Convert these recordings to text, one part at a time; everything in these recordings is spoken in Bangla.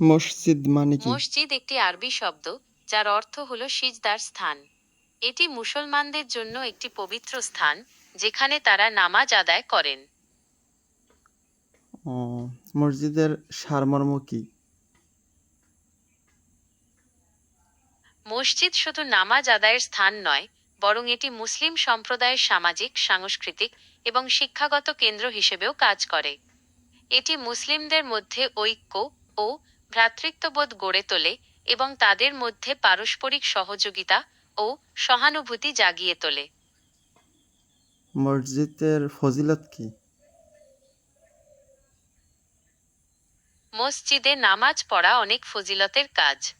মসজিদ মানে কি? মসজিদ একটি আরবি শব্দ যার অর্থ হল সিজদার স্থান। এটি মুসলমানদের জন্য একটি পবিত্র স্থান যেখানে তারা নামাজ আদায় করেন। মসজিদের সারমর্ম কি? মসজিদ শুধু নামাজ আদায়ের স্থান নয় বরং এটি মুসলিম সম্প্রদায়ের সামাজিক সাংস্কৃতিক এবং শিক্ষাগত কেন্দ্র হিসেবেও কাজ করে। এটি মুসলিমদের মধ্যে ঐক্য ও ভ্রাতৃত্ববোধ গড়ে তোলে এবং তাদের মধ্যে পারস্পরিক সহযোগিতা ও সহানুভূতি জাগিয়ে তোলে। মসজিদের ফজিলত কি? মসজিদে নামাজ পড়া অনেক ফজিলতের কাজ।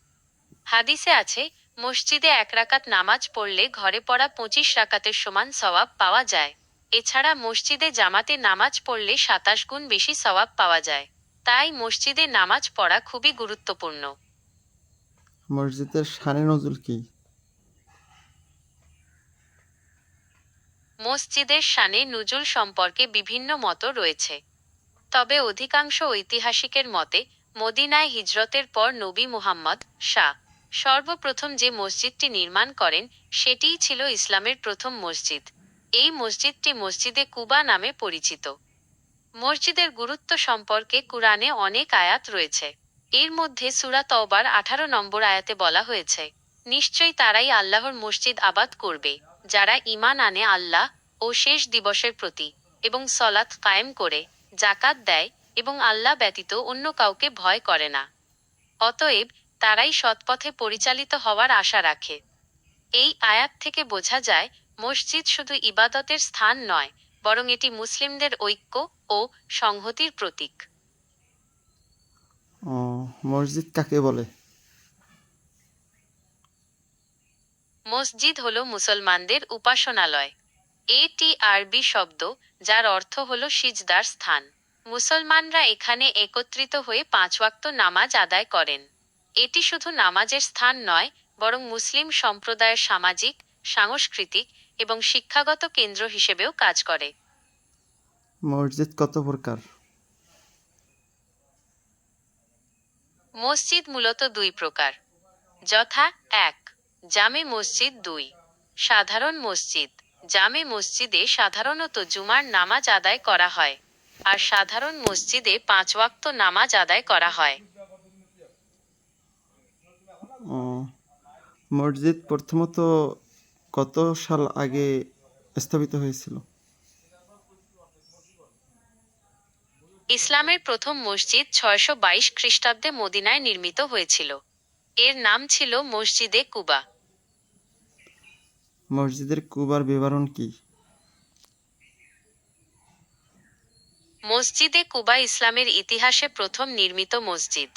হাদিসে আছে মসজিদে এক রাকাত নামাজ পড়লে ঘরে পড়া পঁচিশ রাকাতের সমান সওয়াব পাওয়া যায়। এছাড়া মসজিদে জামাতে নামাজ পড়লে সাতাশ গুণ বেশি সওয়াব পাওয়া যায়। তাই মসজিদে নামাজ পড়া খুবই গুরুত্বপূর্ণ। মসজিদের শানে নজুল কি? মসজিদের শানে নুজুল সম্পর্কে বিভিন্ন মত রয়েছে। তবে অধিকাংশ ঐতিহাসিকের মতে মদিনায় হিজরতের পর নবী মুহাম্মদ শাহ সর্বপ্রথম যে মসজিদটি নির্মাণ করেন সেটিই ছিল ইসলামের প্রথম মসজিদ। এই মসজিদটি মসজিদে কুবা নামে পরিচিত। মসজিদের গুরুত্ব সম্পর্কে কুরআনে অনেক আয়াত রয়েছে। এর মধ্যে সুরা তওবার আঠারো নম্বর আয়াতে বলা হয়েছে, নিশ্চয়ই তারাই আল্লাহর মসজিদ আবাদ করবে, যারা ঈমান আনে আল্লাহ ও শেষ দিবসের প্রতি এবং সলাত কায়েম করে জাকাত দেয় এবং আল্লাহ ব্যতীত অন্য কাউকে ভয় করে না। অতএব তারাই সৎপথে পরিচালিত হওয়ার আশা রাখে। এই আয়াত থেকে বোঝা যায়, মসজিদ শুধু ইবাদতের স্থান নয় বরং এটি মুসলিমদের ঐক্য ও সংহতির প্রতীক। মসজিদ কাকে বলে? মসজিদ হলো মুসলমানদের উপাসনালয়। এটি আরবি শব্দ যার অর্থ হল সিজদার স্থান। মুসলমানরা এখানে একত্রিত হয়ে পাঁচ ওয়াক্ত নামাজ আদায় করেন। এটি শুধু নামাজের স্থান নয় বরং মুসলিম সম্প্রদায়ের সামাজিক সাংস্কৃতিক এবং শিক্ষাগত কেন্দ্র হিসেবেও কাজ করে। মসজিদ কত প্রকার? মসজিদ মূলত দুই প্রকার। যথা এক জামে মসজিদ দুই। সাধারণ মসজিদ জামে মসজিদে সাধারণত জুমার নামাজ আদায় করা হয় আর সাধারণ মসজিদে পাঁচ ওয়াক্ত নামাজ আদায় করা হয়। মসজিদ প্রথমত কত সাল আগে স্থাপিত হয়েছিল? ইসলামের প্রথম মসজিদ ছয়শো বাইশ খ্রিস্টাব্দে মদিনায় নির্মিত হয়েছিল। এর নাম ছিল মসজিদে কুবা। মসজিদের কুবার বিবরণ কি? মসজিদে কুবা ইসলামের ইতিহাসে প্রথম নির্মিত মসজিদ।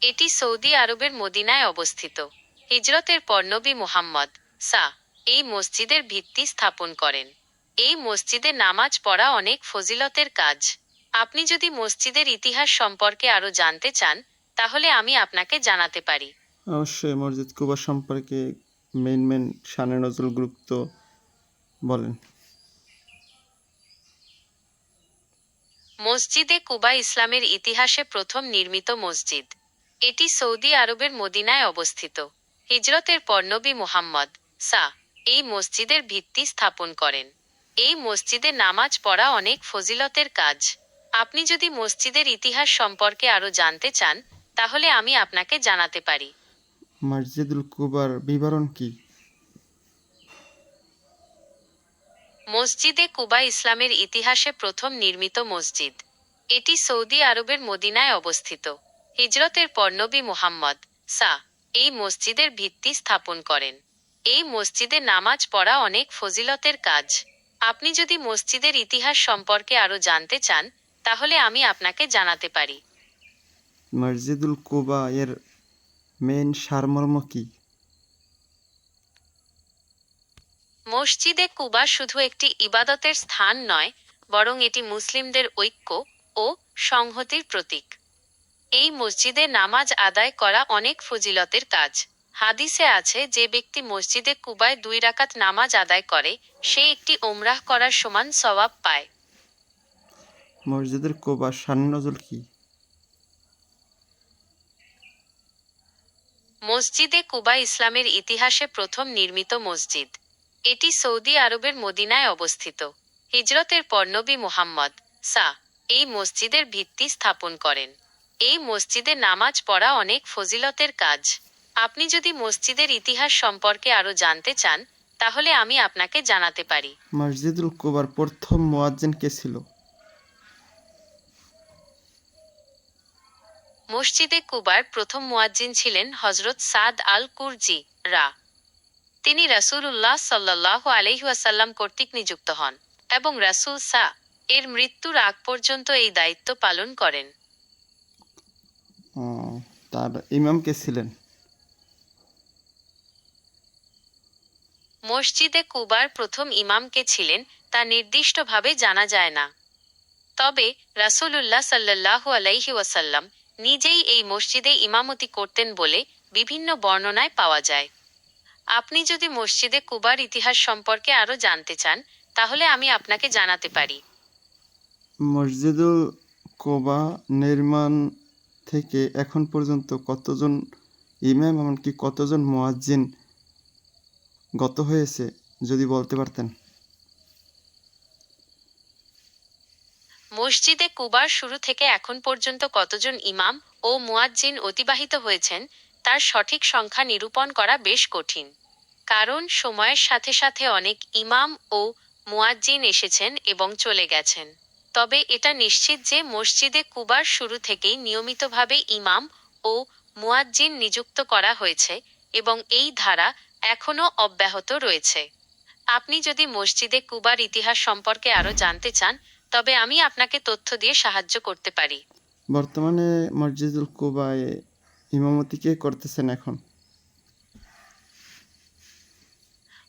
এটি সৌদি আরবের মদিনায় অবস্থিত। হিজরতের পর নবী মুহাম্মদ সা এই মসজিদের ভিত্তি স্থাপন করেন। এই মসজিদে নামাজ পড়া অনেক ফজিলতের কাজ। আপনি যদি মসজিদের ইতিহাস সম্পর্কে আরও জানতে চান তাহলে আমি আপনাকে জানাতে পারি। অবশ্যই মসজিদ কুবা সম্পর্কে মেন মেন শানে নজরুল গুরুত্ব বলেন। মসজিদে কুবা ইসলামের ইতিহাসে প্রথম নির্মিত মসজিদ। এটি সৌদি আরবের মদিনায় অবস্থিত। হিজরতের পর নবী মুহাম্মদ সা এই মসজিদের ভিত্তি স্থাপন করেন। এই মসজিদে নামাজ পড়া অনেক ফজিলতের কাজ। আপনি যদি মসজিদের ইতিহাস সম্পর্কে আরও জানতে চান তাহলে আমি আপনাকে জানাতে পারি। মসজিদুল কুবার বিবরণ কি? মসজিদে কুবা ইসলামের ইতিহাসে প্রথম নির্মিত মসজিদ। এটি সৌদি আরবের মদিনায় অবস্থিত। হিজরতের পর নবী মুহাম্মদ সা এই মসজিদের ভিত্তি স্থাপন করেন। এই মসজিদে নামাজ পড়া অনেক ফজিলতের কাজ। আপনি যদি মসজিদের ইতিহাস সম্পর্কে আরও জানতে চান তাহলে আমি আপনাকে জানাতে পারি। মসজিদুল কুবা এর মেন সারমর্ম কি? মসজিদে কুবা শুধু একটি ইবাদতের স্থান নয় বরং এটি মুসলিমদের ঐক্য ও সংহতির প্রতীক। এই মসজিদে নামাজ আদায় করা অনেক ফজিলতের কাজ। হাদিসে আছে যে ব্যক্তি মসজিদে কুবায় দুই রাকাত নামাজ আদায় করে সে একটি ওমরাহ করার সমান সওয়াব পায়। মসজিদের কুবার শানে কি? মসজিদে কুবা ইসলামের ইতিহাসে প্রথম নির্মিত মসজিদ। এটি সৌদি আরবের মদিনায় অবস্থিত। হিজরতের পর নবী মুহাম্মদ সা এই মসজিদের ভিত্তি স্থাপন করেন। এই মসজিদে নামাজ পড়া অনেক ফজিলতের কাজ। আপনি যদি মসজিদের ইতিহাস সম্পর্কে আরও জানতে চান তাহলে আমি আপনাকে জানাতে পারি। মসজিদুল কুবার প্রথম মুয়াজ্জিন কে ছিল? মসজিদে কুবার প্রথম মুয়াজ্জিন ছিলেন হজরত সাদ আল কুরজি রা। তিনি রাসূলুল্লাহ সাল্লাহ আলহিহাসাল্লাম কর্তৃক নিযুক্ত হন এবং রাসূল সা এর মৃত্যুর আগ পর্যন্ত এই দায়িত্ব পালন করেন। তার ইমাম কে ছিলেন? মসজিদে কুবার প্রথম ইমামকে ছিলেন, তা নির্দিষ্টভাবে জানা যায় না। তবে রাসূলুল্লাহ সাল্লাল্লাহু আলাইহি ওয়াসাল্লাম নিজেই এই মসজিদে ইমামতি করতেন বলে বিভিন্ন বর্ণনায় পাওয়া যায়। আপনি যদি মসজিদে কুবার ইতিহাস সম্পর্কে আরও জানতে চান, তাহলে আমি আপনাকে জানাতে পারি। মসজিদুল কোবা নির্মাণ থেকে এখন পর্যন্ত কতজন ইমাম, এমনকি কতজন মুয়াজ্জিন গত হয়েছে, যদি বলতে পারতেন। মসজিদে কুবার শুরু থেকে এখন পর্যন্ত কতজন ইমাম ও মুয়াজ্জিন অতিবাহিত হয়েছেন, তার সঠিক সংখ্যা নিরূপণ করা বেশ কঠিন। কারণ, সময়ের সাথে সাথে অনেক ইমাম ও মুয়াজ্জিন এসেছেন এবং চলে গেছেন। তবে এটা নিশ্চিত যে মসজিদে কুবার শুরু থেকেই নিয়মিতভাবে ইমাম ও মুয়াজ্জিন নিযুক্ত করা হয়েছে এবং এই ধারা এখনও অব্যাহত রয়েছে। আপনি যদি মসজিদে কুবার ইতিহাস সম্পর্কে আরও জানতে চান তবে আমি আপনাকে তথ্য দিয়ে সাহায্য করতে পারি। বর্তমানে মসজিদুল কুবায় ইমামতি কে করতেছেন এখন?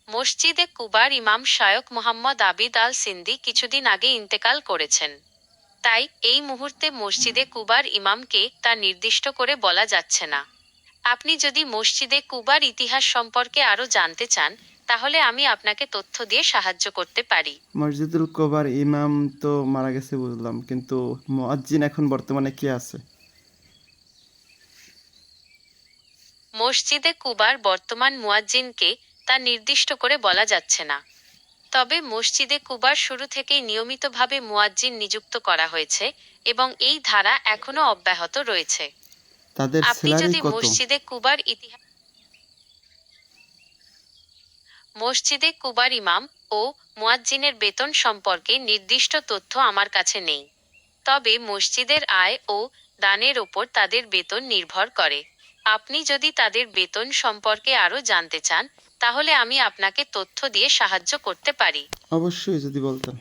মসজিদে কুবার ইমাম শায়ক মোহাম্মদ আবিদ আল সিন্দি কিছুদিন আগে ইন্তেকাল করেছেন। তাই এই মুহূর্তে মসজিদে কুবার ইমামকে তা নির্দিষ্ট করে বলা যাচ্ছে না। আপনি যদি মসজিদে কুবার ইতিহাস সম্পর্কে আরও জানতে চান তাহলে আমি আপনাকে তথ্য দিয়ে সাহায্য করতে পারি। মসজিদুল কুবার ইমাম তো মারা গেছে বুঝলাম কিন্তু মুয়াজ্জিন এখন বর্তমানে কে আছে? মসজিদে কুবার বর্তমান মুয়াজ্জিনকে তা নির্দিষ্ট করে বলা যাচ্ছে না। তবে মসজিদে কুবার শুরু থেকেই নিয়মিতভাবে মুয়াজ্জিন নিযুক্ত করা হয়েছে এবং এই ধারা এখনও অব্যাহত রয়েছে। তাদের আপনি স্যালারি যদি কত? মসজিদে কুবার ইতিহাস মসজিদে কুবার ইমাম ও মুয়াজ্জিনের বেতন সম্পর্কে নির্দিষ্ট তথ্য আমার কাছে নেই। তবে মসজিদের আয় ও দানের ওপর তাদের বেতন নির্ভর করে। আপনি যদি তাদের বেতন সম্পর্কে আরও জানতে চান তাহলে আমি আপনাকে তথ্য দিয়ে সাহায্য করতে পারি। অবশ্যই যদি বলতেন।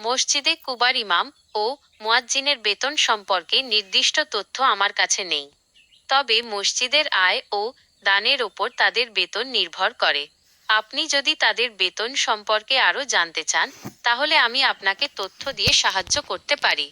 মসজিদে কুবার ইমাম ও মুয়াজ্জিনের বেতন সম্পর্কে নির্দিষ্ট তথ্য আমার কাছে নেই। তবে মসজিদের আয় ও দানের ওপর তাদের বেতন নির্ভর করে। আপনি যদি তাদের বেতন সম্পর্কে আরও জানতে চান, তাহলে আমি আপনাকে তথ্য দিয়ে সাহায্য করতে পারি।